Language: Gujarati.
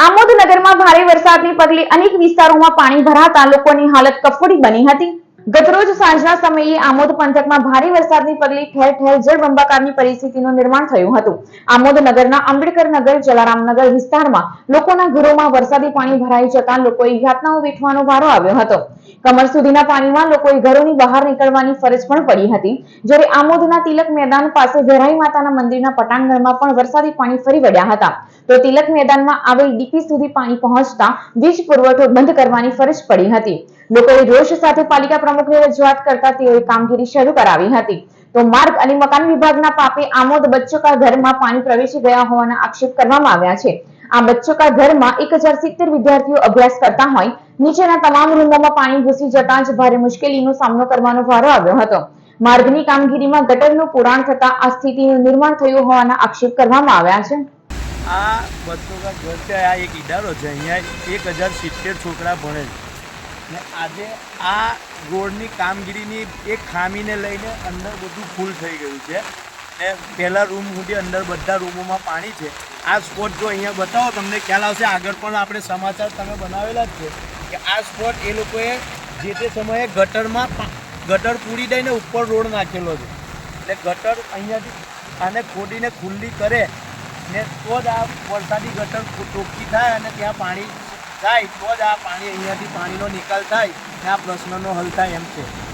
આમોદ નગરમાં ભારે વરસાદને પગલે અનેક વિસ્તારોમાં પાણી ભરાતા લોકોની હાલત કફોડી બની હતી. ગતરોજ સાંજના સમયે આમોદ પંથકમાં ભારે વરસાદની પગલે ઠેર ઠેર જળબંબાકારની પરિસ્થિતિનું નિર્માણ થયું હતું. આમોદ નગરના આંબેડકર નગર જલારામનગર વિસ્તારમાં લોકોના ઘરોમાં વરસાદી પાણી ભરાઈ જતા લોકોએ યાતનાઓ વેઠવાનો વારો આવ્યો હતો. કમર સુધીના પાણીમાં લોકોએ ઘરોની બહાર નીકળવાની ફરજ પણ પડી હતી. જ્યારે આમોદના તિલક મેદાન પાસે વેરાઈ માતાના મંદિરના પટાંગણમાં પણ વરસાદી પાણી ફરી વળ્યા હતા. તો તિલક મેદાનમાં આવેલ ડીપી સુધી પાણી પહોંચતા વીજ પુરવઠો બંધ કરવાની ફરજ પડી હતી. લોકોએ રોષ સાથે પાલિકા પ્રમુખને રજૂઆત કરતા તેઓએ કામગીરી શરૂ કરાવી હતી. તો માર્ગ અને મકાન વિભાગના પાપે આમોદ બચ્ચોકા ઘરમાં પાણી પ્રવેશી ગયા હોવાના આક્ષેપ કરવામાં આવ્યા છે. આ બચ્ચોકા ઘરમાં એક વિદ્યાર્થીઓ અભ્યાસ કરતા હોય, નીચેના તમામ રૂમોમાં પાણી ઘૂસી જતા જ ભારે મુશ્કેલીનો સામનો કરવાનો વારો આવ્યો હતો. માર્ગની કામગીરીમાં ગટરનું પુરાણ થતા આ સ્થિતિનું નિર્માણ થયું હોવાના આક્ષેપ કરવામાં આવ્યા છે. આ બચ્ચોકા ઘર છે, આ એક ઇદારો છે. અહીંયા એક હજાર સિત્તેર છોકરા ભણે છે ને આજે આ રોડની કામગીરીની એક ખામીને લઈને અંદર બધું ફૂલ થઈ ગયું છે. ને પહેલાં રૂમ સુધી અંદર બધા રૂમોમાં પાણી છે. આ સ્પોટ જો અહીંયા બતાવો, તમને ખ્યાલ આવશે, આગળ પણ આપણે સમાચાર તમે બનાવેલા જ છે કે આ સ્પોટ એ લોકોએ જે તે સમયે ગટરમાં ગટર પૂરી દઈને ઉપર રોડ નાખેલો છે. એટલે ગટર અહીંયાથી આને ખોડીને ખુલ્લી કરે ને તો જ આ વરસાદી ગટર ટોકી થાય અને ત્યાં પાણી થાય, તો જ આ પાણી અહીંયાથી પાણીનો નિકાલ થાય ને આ પ્રશ્નનો હલ થાય એમ છે.